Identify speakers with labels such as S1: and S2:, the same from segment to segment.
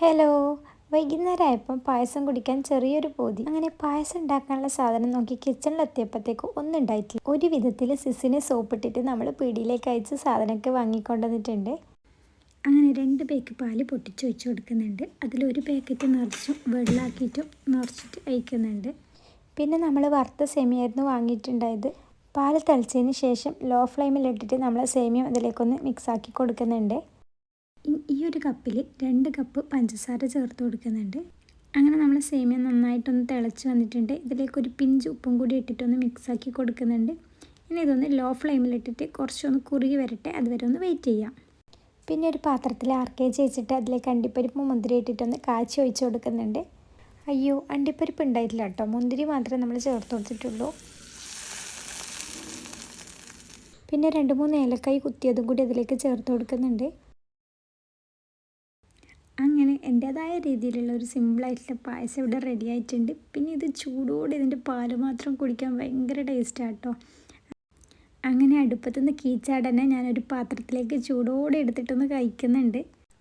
S1: Hello. വൈകുന്നേരം ആയപ്പം പായസം കുടിക്കാൻ ചെറിയൊരു പോതി. അങ്ങനെ പായസം ഉണ്ടാക്കാനുള്ള സാധനം നോക്കി കിച്ചണിലെത്തിയപ്പോഴത്തേക്ക് ഒന്നും ഉണ്ടായിട്ടില്ല. ഒരു വിധത്തിൽ സിസിനെ സോപ്പിട്ടിട്ട് നമ്മൾ പീടിയിലേക്ക് അയച്ച് സാധനമൊക്കെ വാങ്ങിക്കൊണ്ടുവന്നിട്ടുണ്ട്. അങ്ങനെ രണ്ട് പേക്ക് പാൽ പൊട്ടിച്ച് വെച്ച് കൊടുക്കുന്നുണ്ട്. അതിലൊരു പാക്കറ്റ് നിറച്ചും വെള്ളമാക്കിയിട്ടും നിറച്ചിട്ട് അയക്കുന്നുണ്ട്. പിന്നെ നമ്മൾ വറുത്ത സേമിയായിരുന്നു വാങ്ങിയിട്ടുണ്ടായത്. പാൽ തിളച്ചതിന് ശേഷം ലോ ഫ്ലെയിമിലിട്ടിട്ട് നമ്മൾ സേമിയം അതിലേക്കൊന്ന് മിക്സാക്കി കൊടുക്കുന്നുണ്ട്. ഈ ഒരു കപ്പിൽ രണ്ട് കപ്പ് പഞ്ചസാര ചേർത്ത് കൊടുക്കുന്നുണ്ട്. അങ്ങനെ നമ്മൾ സേമിയ നന്നായിട്ടൊന്ന് തിളച്ച് വന്നിട്ടുണ്ട്. ഇതിലേക്ക് ഒരു പിഞ്ച് ഉപ്പും കൂടി ഇട്ടിട്ടൊന്ന് മിക്സാക്കി കൊടുക്കുന്നുണ്ട്. ഇനി ഇതൊന്ന് ലോ ഫ്ലെയിമിലിട്ടിട്ട് കുറച്ചൊന്ന് കുറുകി വരട്ടെ. അതുവരെ ഒന്ന് വെയിറ്റ് ചെയ്യാം. പിന്നെ ഒരു പാത്രത്തിൽ ആർക്കേജ് വെച്ചിട്ട് അതിലേക്ക് അണ്ടിപ്പരിപ്പ് മുന്തിരി ഇട്ടിട്ടൊന്ന് കാച്ചി ഒഴിച്ച് കൊടുക്കുന്നുണ്ട്. അയ്യോ അണ്ടിപ്പരിപ്പ് ഉണ്ടായിട്ടില്ല കേട്ടോ. മുന്തിരി മാത്രമേ നമ്മൾ ചേർത്ത് കൊടുത്തിട്ടുള്ളൂ. പിന്നെ രണ്ട് മൂന്ന് ഏലക്കായി കുത്തിയതും കൂടി അതിലേക്ക് ചേർത്ത് കൊടുക്കുന്നുണ്ട്. അങ്ങനെ എന്റേതായ രീതിയിലുള്ള ഒരു സിമ്പിളായിട്ടുള്ള പായസം ഇവിടെ റെഡി ആയിട്ടുണ്ട്. പിന്നെ ഇത് ചൂടോടെ ഇതിന്റെ പാൽ മാത്രം കുടിക്കാൻ ഭയങ്കര ടേസ്റ്റാണ് കേട്ടോ അങ്ങനെ അടുപ്പത്തുനിന്ന് കീച്ചാടനെ ഞാനൊരു പാത്രത്തിലേക്ക് ചൂടോടെ എടുത്തിട്ടൊന്ന് കഴിക്കുന്നുണ്ട്.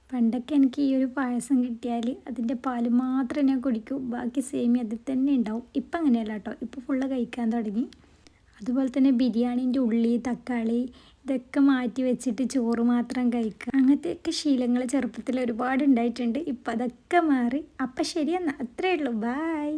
S1: പണ്ടൊക്കെ എനിക്ക് ഈ ഒരു പായസം കിട്ടിയാൽ അതിന്റെ പാൽ മാത്രമേ ഞാൻ കുടിക്കൂ. ബാക്കി സേമി അതിൽ തന്നെ ഉണ്ടാവും. ഇപ്പം അങ്ങനെയല്ല കേട്ടോ ഇപ്പോൾ ഫുള്ള് കഴിക്കാൻ തുടങ്ങി. അതുപോലെ തന്നെ ബിരിയാണീന്റെ ഉള്ളി തക്കാളി ഇതൊക്കെ മാറ്റി വെച്ചിട്ട് ചോറ് മാത്രം കഴിക്കുക. അങ്ങനത്തെയൊക്കെ ശീലങ്ങൾ ചെറുപ്പത്തിൽ ഒരുപാട് ഉണ്ടായിട്ടുണ്ട് ഇപ്പം അതൊക്കെ മാറി. അപ്പം ശരിയെന്നാൽ അത്രയേ ഉള്ളൂ. ബായ്